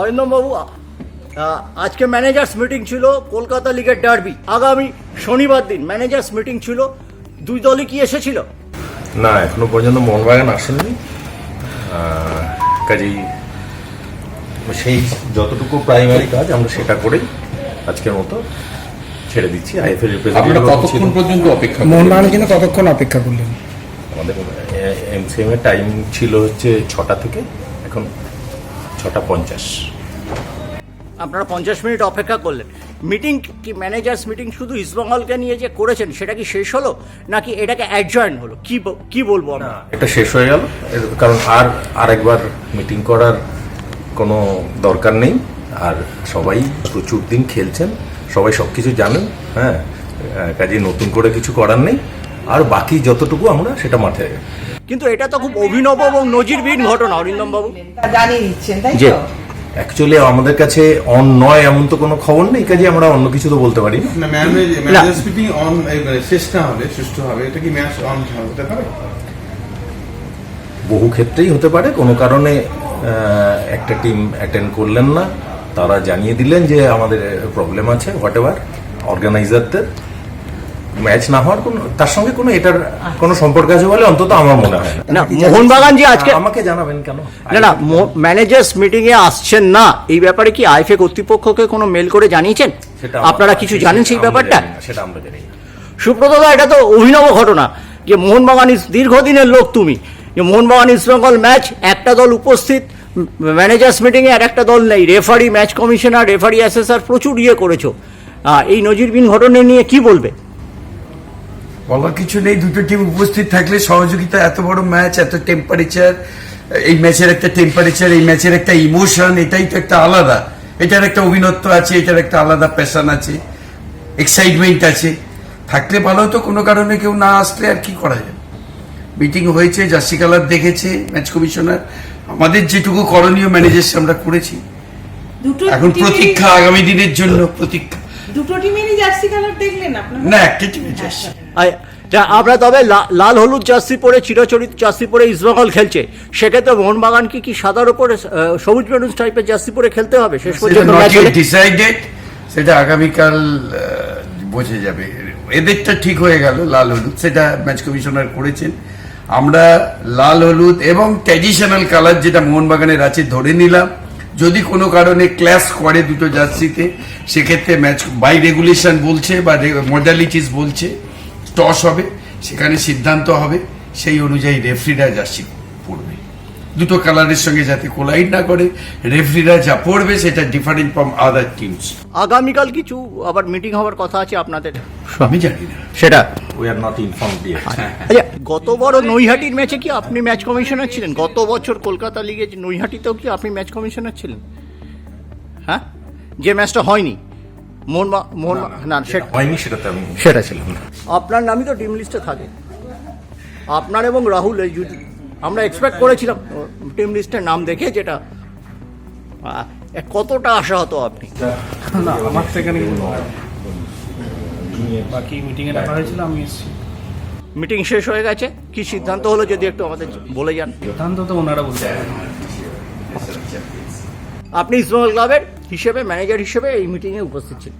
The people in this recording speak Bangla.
অরিন্দমবাবু আজকে ম্যানেজার্স মিটিং ছিল কলকাতা লিগের ডার্বি। আগামী শনিবার দিন ম্যানেজার্স মিটিং ছিল। দুই দলই কি এসেছিল? না এখনও পর্যন্ত মোহনবাগান আসেননি আহ, কাজেই সেই যতটুকু প্রাইমারি কাজ আমরা সেটা করেই আজকের মতো ছেড়ে দিচ্ছি। আইএফএল আপনারা কতক্ষণ পর্যন্ত অপেক্ষা? মোহনবাগান কিন্তু কতক্ষণ অপেক্ষা করলেন? আমাদের এমসিএম এর টাইম ছিল হচ্ছে ছটা থেকে। এখন ছটা পঞ্চাশ। আপনারা পঞ্চাশ মিনিট অপেক্ষা করলেন। মিটিং কি ম্যানেজার্স মিটিং শুধু ইস্টবেঙ্গলকে নিয়ে যে করেছেন সেটা কি শেষ হলো? নাকি এটাকে অ্যাডজয়েন হলো? কি কি বলব আমরা? এটা শেষ হয়ে গেল। কারণ আর আরেকবার মিটিং করার কোনো দরকার নেই। আর সবাই প্রচুর দিন খেলছেন সবাই সব কিছু জানেন হ্যাঁ। কাজে নতুন করে কিছু করার নেই। আর বাকি যতটুকু আমরা সেটা মাথায় কিন্তু এটা তো খুব অভিনব এবং নজিরবিহীন ঘটনা অরিন্দম বাবু। জানিয়ে দিচ্ছেন তাই তো? অ্যাকচুয়ালি আমাদের কাছে অন নয় এমন তো কোনো খবর নেই কাজে আমরা অন্য কিছু তো বলতে পারি না। ম্যানেজ ম্যানেজার্স মিটিং অন শেষ না হলে সুষ্ঠু হবে এটা কি ম্যাচ অন হতে পারে? বহু ক্ষেত্রেই হতে পারে কোনো কারণে আহ, একটা টিম অ্যাটেন্ড করলেন না। তারা জানিয়ে দিলেন যে আমাদের প্রবলেম আছে হোয়াট এভার অর্গানাইজারদের ম্যাচ না হওয়ার কোনো তার সঙ্গে কোনো এটার কোনো সম্পর্ক আছে বলে অন্তত আমার মনে হয় না। মোহনবাগান যে আজকে আমাকে জানাবেন কেন? না না ম্যানেজার্স মিটিং এ আসছেন না। এই ব্যাপারে কি আইফে কর্তৃপক্ষকে কোনো মেল করে জানিয়েছেন? আপনারা কিছু জানেন সেই ব্যাপারটা? সেটা আমরা জানি। সুব্রতদা এটা তো অভিনব ঘটনা যে মোহনবাগান ইস- দীর্ঘদিনের লোক তুমি। যে মোহনবাগান ইস্ট বেঙ্গল ম্যাচ একটা দল উপস্থিত ম্যানেজার্স মিটিংয়ে আর একটা দল নেই। Referee match commissioner referee assessor প্রচুর ইয়ে করেছ। এই নজিরবিহীন ঘটনা নিয়ে কি বলবে? বলার কিছু নেই দুটো টিম উপস্থিত থাকলে সহযোগিতা এত বড় ম্যাচ এত টেম্পারেচার এই ম্যাচের একটা টেম্পারেচার এই ম্যাচের একটা ইমোশন এটাই তো একটা আলাদা। এটার একটা অভিনত্ব আছে এটার একটা আলাদা প্যাশন আছে এক্সাইটমেন্ট আছে। থাকলে ভালো হতো কোনো কারণে কেউ না আসলে আর কি করা যায়? মিটিং হয়েছে জার্সি কালার দেখেছে ম্যাচ কমিশনার আমাদের যেটুকু করণীয় ম্যানেজার্স আমরা করেছি। এখন প্রতীক্ষা আগামী দিনের জন্য প্রতীক্ষা। দুটো টিমেরই জার্সি কালার দেখলেন আপনারা? না একটা টিমে জার্সি। আমরা তবে লাল হলুদ জার্সি পরে চিরচরিত জার্সি পরে ইস্টবেঙ্গল খেলছে। সেক্ষেত্রে মোহনবাগান কি কি সাদার উপরে সবুজ মেরুন টাইপের জার্সি পরে খেলতে হবে? শেষ সেটা পর্যন্ত? ডিসাইডেড সেটা আগামীকাল বোঝা যাবে। এদেরটা ঠিক হয়ে গেল লাল হলুদ। সেটা ম্যাচ কমিশনার করেছেন। আমরা লাল হলুদ এবং ট্র্যাডিশনাল কালার যেটা মোহনবাগানের আছে ধরে নিলাম। যদি কোনো কারণে ক্ল্যাশ করে দুটো জার্সিতে, সেক্ষেত্রে ম্যাচ বাই রেগুলেশন বলছে বা মডালিটিস বলছে টস হবে, সেখানে সিদ্ধান্ত হবে, সেই অনুযায়ী রেফ্রিডার জার্সি দুটো কালারের সঙ্গে যাতে কোলাইড না করে রেফরিরা যা পড়বে সেটা ডিফারেন্ট ফ্রম আদার টিমস আগামীকাল কিছু আবার মিটিং হওয়ার কথা আছে আপনাদের? আমি জানি না। সেটা? We are not inform yet আচ্ছা। গত বড় নৈহাটির ম্যাচে কি আপনি ম্যাচ কমিশনার ছিলেন? গত বছর কলকাতা লিগে যে নৈহাটিতেও কি আপনি ম্যাচ কমিশনার ছিলেন? হ্যাঁ? যে ম্যাচটা হয়নি। মোহন মোহন না সেটা হয়নি সেটাতে আমি সেটা ছিল আপনার নামই তো টিম লিস্টে থাকে। আপনার এবং রাহুল এই আমরা এক্সপেক্ট করেছিলাম। টিম লিস্টের নাম দেখে যেটা কতটা আশা হতো আপনি? না আমার কিছু বাকি মিটিংয়ে ডাকা হয়েছিল আমি এসেছি। মিটিং শেষ হয়ে গেছে। কি সিদ্ধান্ত হলো যদি একটু আমাদের বলে যান? সিদ্ধান্ত তো ওনারা বলতে আপনি ইসমাইল ক্লাবের হিসেবে ম্যানেজার হিসেবে এই মিটিংয়ে উপস্থিত ছিলেন।